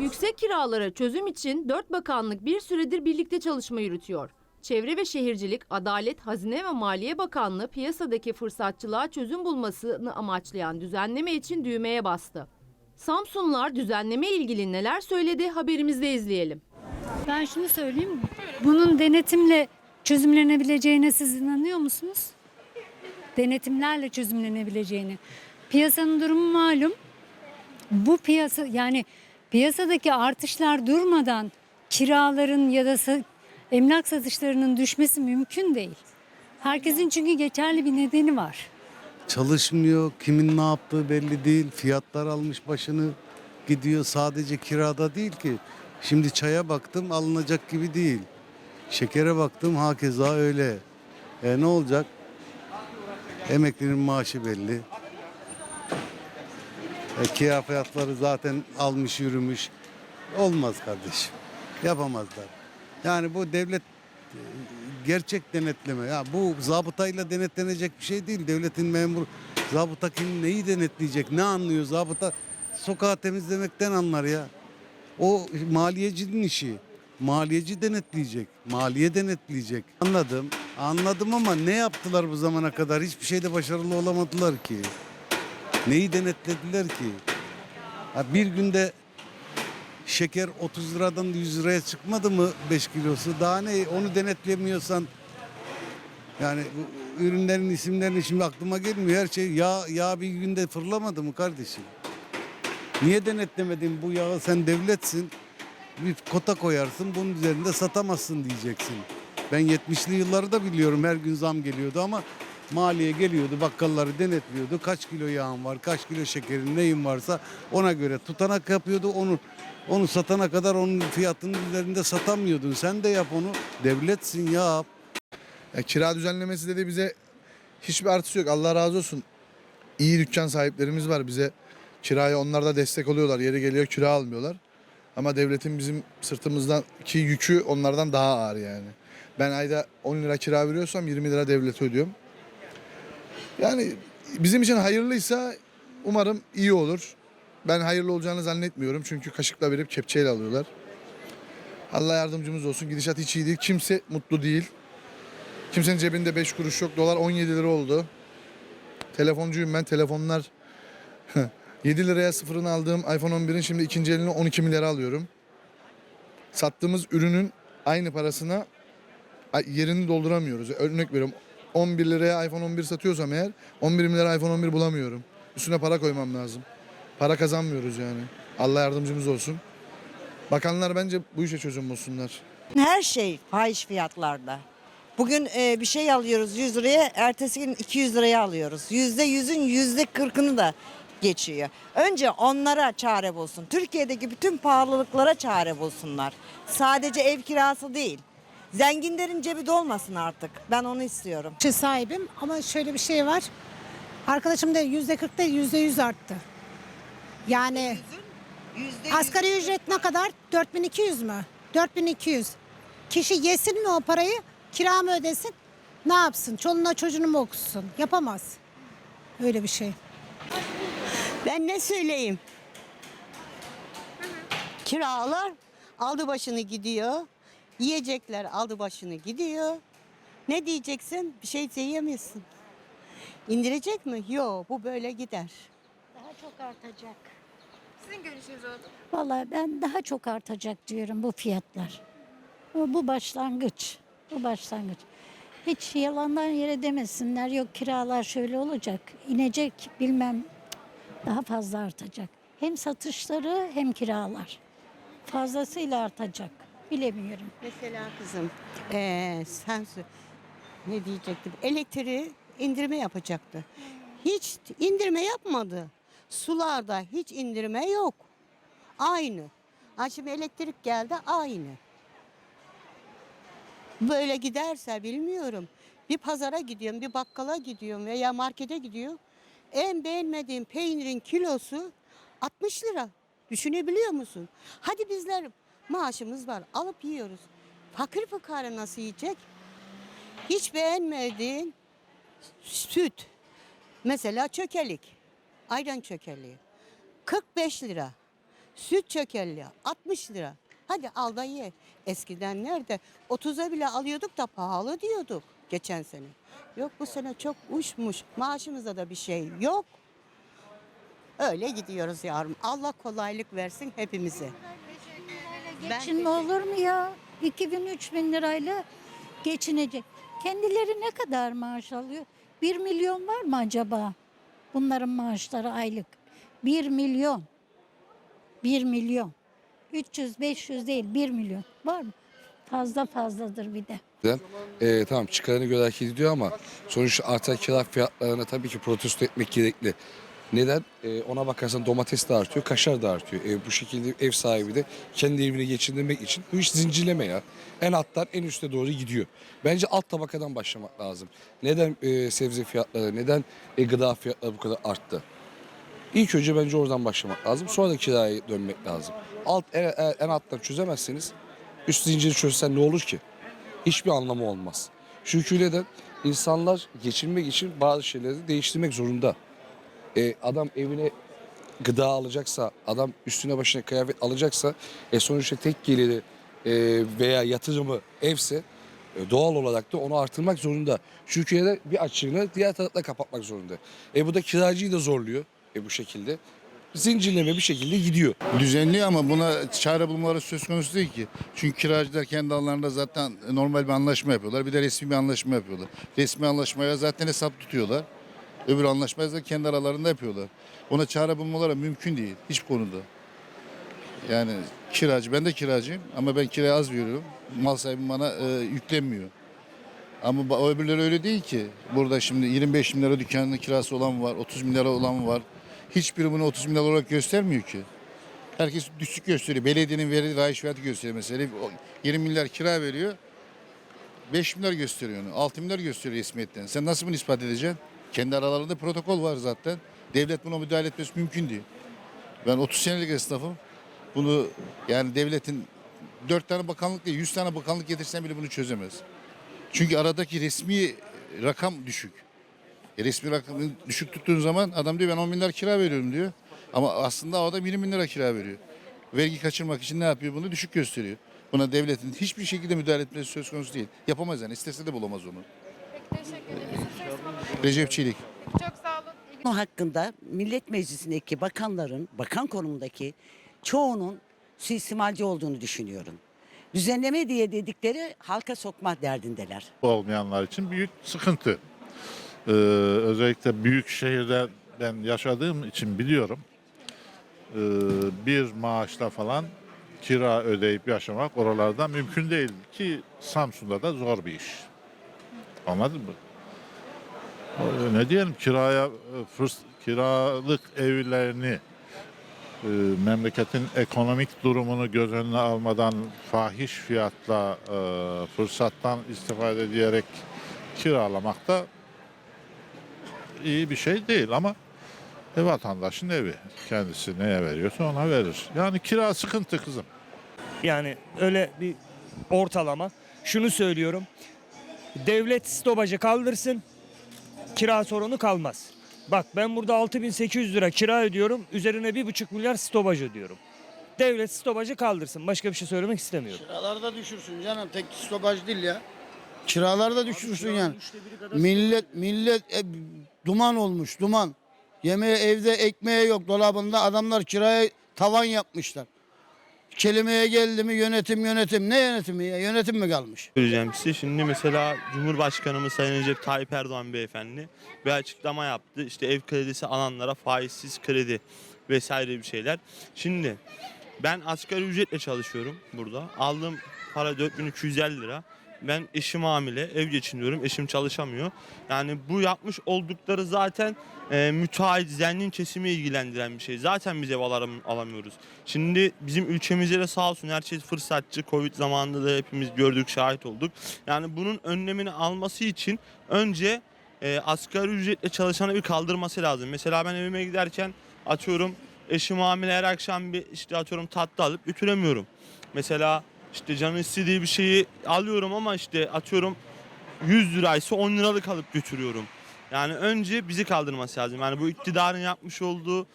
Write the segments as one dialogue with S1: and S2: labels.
S1: Yüksek kiralara çözüm için dört bakanlık bir süredir birlikte çalışma yürütüyor. Çevre ve Şehircilik, Adalet, Hazine ve Maliye Bakanlığı piyasadaki fırsatçılığa çözüm bulmasını amaçlayan düzenleme için düğmeye bastı. Samsunlar düzenleme ilgili neler söyledi haberimizde izleyelim.
S2: Ben şunu söyleyeyim. Bunun denetimle çözümlenebileceğine siz inanıyor musunuz? Denetimlerle çözümlenebileceğini. Piyasanın durumu malum. Bu piyasa yani piyasadaki artışlar durmadan kiraların ya da emlak satışlarının düşmesi mümkün değil. Herkesin çünkü geçerli bir nedeni var.
S3: Çalışmıyor, kimin ne yaptığı belli değil. Fiyatlar almış başını gidiyor. Sadece kirada değil ki. Şimdi çaya baktım alınacak gibi değil. Şekere baktım hakeza öyle. E ne olacak? Emeklinin maaşı belli. E, kira fiyatları zaten almış yürümüş. Olmaz kardeşim. Yapamazlar. Yani bu devlet e, gerçek denetleme. Ya bu zabıtayla denetlenecek bir şey değil. Devletin memur zabıta kim neyi denetleyecek? Ne anlıyor zabıta? Sokağı temizlemekten anlar ya. O maliyecinin işi. Maliyeci denetleyecek. Maliye denetleyecek. Anladım. Anladım ama ne yaptılar bu zamana kadar? Hiçbir şeyde başarılı olamadılar ki. Neyi denetlediler ki? Ha bir günde şeker 30 liradan 100 liraya çıkmadı mı 5 kilosu? Daha ne? Onu denetlemiyorsan yani bu ürünlerin isimlerini şimdi aklıma gelmiyor. Her şey yağ, yağ bir günde fırlamadı mı kardeşim? Niye denetlemedin bu yağı sen devletsin? Bir kota koyarsın bunun üzerinde satamazsın diyeceksin. Ben 70'li yılları da biliyorum her gün zam geliyordu ama maliye geliyordu bakkalları denetliyordu. Kaç kilo yağın var kaç kilo şekerin neyin varsa ona göre tutanak yapıyordu. Onu onu satana kadar onun fiyatının üzerinde satamıyordun. Sen de yap onu devletsin yap.
S4: Ya kira düzenlemesi de, de bize hiçbir artısı yok. Allah razı olsun. İyi dükkan sahiplerimiz var bize. Kiraya onlar da destek oluyorlar. Yeri geliyor kira almıyorlar. Ama devletin bizim sırtımızdan ki yükü onlardan daha ağır yani. Ben ayda 10 lira kira veriyorsam 20 lira devlete ödüyorum. Yani bizim için hayırlıysa umarım iyi olur. Ben hayırlı olacağını zannetmiyorum. Çünkü kaşıkla verip kepçeyle alıyorlar. Allah yardımcımız olsun. Gidişat hiç iyi değil. Kimse mutlu değil. Kimsenin cebinde 5 kuruş yok. Dolar 17 lira oldu. Telefoncuyum ben. Telefonlar 7 liraya sıfırını aldığım iPhone 11'in şimdi ikinci elini 12 milyara alıyorum. Sattığımız ürünün aynı parasına yerini dolduramıyoruz. Örnek veriyorum 11 liraya iPhone 11 satıyorsam eğer 11 milyara iPhone 11 bulamıyorum. Üstüne para koymam lazım. Para kazanmıyoruz yani. Allah yardımcımız olsun. Bakanlar bence bu işe çözüm bulsunlar.
S5: Her şey fahiş fiyatlarda. Bugün e, bir şey alıyoruz 100 liraya, ertesi gün 200 liraya alıyoruz. Yüzde yüzün yüzde kırkını da geçiyor. Önce onlara çare bulsun. Türkiye'deki bütün pahalılıklara çare bulsunlar. Sadece ev kirası değil. Zenginlerin cebi dolmasın artık. Ben onu istiyorum.
S6: işe sahibim ama şöyle bir şey var. Arkadaşım da yüzde 40'ta yüzde 100 arttı. Yani asgari ücret ne kadar? 4200 mü? 4200. Kişi yesin mi o parayı? Kira mı ödesin? Ne yapsın? Çoluğuna çocuğunu mu okusun? Yapamaz. Öyle bir şey.
S7: Ben ne söyleyeyim? Kiralar aldı başını gidiyor. Yiyecekler aldı başını gidiyor. Ne diyeceksin? Bir şey diyemezsin. İndirecek mi? Yok bu böyle gider.
S8: Daha çok artacak.
S9: Sizin görüşünüz oldu.
S8: Vallahi ben daha çok artacak diyorum bu fiyatlar. Bu, bu başlangıç. Bu başlangıç. Hiç yalandan yere demesinler. Yok kiralar şöyle olacak. inecek bilmem. Daha fazla artacak. Hem satışları hem kiralar. Fazlasıyla artacak. Bilemiyorum.
S7: Mesela kızım ee, sen ne diyecektim? Elektriği indirme yapacaktı. Hiç indirme yapmadı. Sularda hiç indirme yok. Aynı. Ha şimdi elektrik geldi aynı. Böyle giderse bilmiyorum. Bir pazara gidiyorum, bir bakkala gidiyorum veya markete gidiyorum. En beğenmediğim peynirin kilosu 60 lira. Düşünebiliyor musun? Hadi bizler maaşımız var, alıp yiyoruz. Fakir fukara nasıl yiyecek? Hiç beğenmediğin süt. Mesela çökelik. Ayran çökeliği. 45 lira. Süt çökelli 60 lira. Hadi al da ye. Eskiden nerede? 30'a bile alıyorduk da pahalı diyorduk geçen sene. Yok bu sene çok uçmuş. Maaşımızda da bir şey yok. Öyle gidiyoruz yavrum. Allah kolaylık versin hepimize. Ben
S8: Geçinme olur mu ya? 2000 3000 lirayla geçinecek. Kendileri ne kadar maaş alıyor? 1 milyon var mı acaba? Bunların maaşları aylık. 1 milyon. 1 milyon. 300 500 değil 1 milyon. Var mı? Fazla fazladır bir de.
S10: Ee, tamam çıkarını göre hareket ediyor ama sonuçta artan kira fiyatlarını tabii ki protesto etmek gerekli. Neden? Ee, ona bakarsan domates de artıyor, kaşar da artıyor. Ee, bu şekilde ev sahibi de kendi evini geçindirmek için bu iş zincirleme ya. En alttan en üste doğru gidiyor. Bence alt tabakadan başlamak lazım. Neden e, sebze fiyatları, neden e, gıda fiyatları bu kadar arttı? İlk önce bence oradan başlamak lazım. Sonra da kiraya dönmek lazım. Alt en, en- alttan çözemezseniz üst zinciri çözsen ne olur ki? hiçbir anlamı olmaz. Çünkü neden? İnsanlar geçinmek için bazı şeyleri de değiştirmek zorunda. E, adam evine gıda alacaksa, adam üstüne başına kıyafet alacaksa, e, sonuçta tek geliri e, veya yatırımı evse e, doğal olarak da onu artırmak zorunda. Çünkü neden? bir açığını diğer tarafla kapatmak zorunda. E, bu da kiracıyı da zorluyor e, bu şekilde. Zincirleme bir şekilde gidiyor.
S11: düzenli ama buna çare bulmaları söz konusu değil ki. Çünkü kiracılar kendi aralarında zaten normal bir anlaşma yapıyorlar. Bir de resmi bir anlaşma yapıyorlar. Resmi anlaşmaya zaten hesap tutuyorlar. Öbür anlaşmayı da kendi aralarında yapıyorlar. Ona çare bulmaları mümkün değil hiçbir konuda. Yani kiracı, ben de kiracıyım ama ben kiraya az veriyorum. Mal sahibi bana e, yüklenmiyor. Ama o öbürleri öyle değil ki. Burada şimdi 25 bin lira dükkanının kirası olan var, 30 bin lira olan var. Hiçbiri bunu 30 bin lira olarak göstermiyor ki. Herkes düşük gösteriyor. Belediyenin verdiği rayiç fiyatı gösteriyor mesela. O 20 milyar kira veriyor. 5 milyar gösteriyor onu. 6 milyar gösteriyor resmiyetten. Sen nasıl bunu ispat edeceksin? Kendi aralarında protokol var zaten. Devlet buna müdahale etmesi mümkün değil. Ben 30 senelik esnafım. Bunu yani devletin 4 tane bakanlık değil 100 tane bakanlık getirsen bile bunu çözemez. Çünkü aradaki resmi rakam düşük. E resmi rakamı düşük tuttuğun zaman adam diyor ben 10 bin lira kira veriyorum diyor. Ama aslında o adam 20 bin lira kira veriyor. Vergi kaçırmak için ne yapıyor bunu? Düşük gösteriyor. Buna devletin hiçbir şekilde müdahale etmesi söz konusu değil. Yapamaz yani. istese de bulamaz onu.
S9: Teşekkür ederim.
S11: Recep Çelik.
S9: Çok sağ olun. İyi günler.
S12: Bu hakkında Millet Meclisi'ndeki bakanların, bakan konumundaki çoğunun suistimalci olduğunu düşünüyorum. Düzenleme diye dedikleri halka sokma derdindeler.
S13: olmayanlar için büyük sıkıntı. Ee, özellikle büyük şehirde ben yaşadığım için biliyorum. Ee, bir maaşla falan kira ödeyip yaşamak oralarda mümkün değil ki Samsun'da da zor bir iş. Anladın mı? Ne diyelim kiraya e, fırs kiralık evlerini e, memleketin ekonomik durumunu göz önüne almadan fahiş fiyatla e, fırsattan istifade ederek kiralamak da iyi bir şey değil ama e, vatandaşın evi. Kendisi neye veriyorsa ona verir. Yani kira sıkıntı kızım.
S14: Yani öyle bir ortalama. Şunu söylüyorum. Devlet stopajı kaldırsın. Kira sorunu kalmaz. Bak ben burada 6800 lira kira ödüyorum. Üzerine 1,5 milyar stopaj ödüyorum. Devlet stopajı kaldırsın. Başka bir şey söylemek istemiyorum.
S15: Kiraları da düşürsün canım. Tek stopaj değil ya. Kiraları da düşürsün yani. Millet millet e, duman olmuş duman. Yemeğe evde ekmeğe yok dolabında adamlar kiraya tavan yapmışlar. Kelimeye geldi mi yönetim yönetim. Ne yönetimi ya? Yönetim mi kalmış?
S16: söyleyeceğim size. Şimdi mesela Cumhurbaşkanımız Sayın Recep Tayyip Erdoğan beyefendi bir açıklama yaptı. İşte ev kredisi alanlara faizsiz kredi vesaire bir şeyler. Şimdi ben asgari ücretle çalışıyorum burada. Aldığım para 4250 lira. Ben eşim hamile, ev geçiniyorum. Eşim çalışamıyor. Yani bu yapmış oldukları zaten e, müteahhit, zengin kesimi ilgilendiren bir şey. Zaten biz ev alam- alamıyoruz. Şimdi bizim ülkemizde de sağ olsun her şey fırsatçı. Covid zamanında da hepimiz gördük, şahit olduk. Yani bunun önlemini alması için önce e, asgari ücretle çalışanı bir kaldırması lazım. Mesela ben evime giderken atıyorum eşim hamile her akşam bir işte atıyorum tatlı alıp götüremiyorum. Mesela işte canı istediği bir şeyi alıyorum ama işte atıyorum 100 liraysa 10 liralık alıp götürüyorum. Yani önce bizi kaldırması lazım. Yani bu iktidarın yapmış olduğu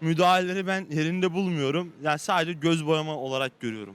S16: müdahaleleri ben yerinde bulmuyorum. Yani sadece göz boyama olarak görüyorum.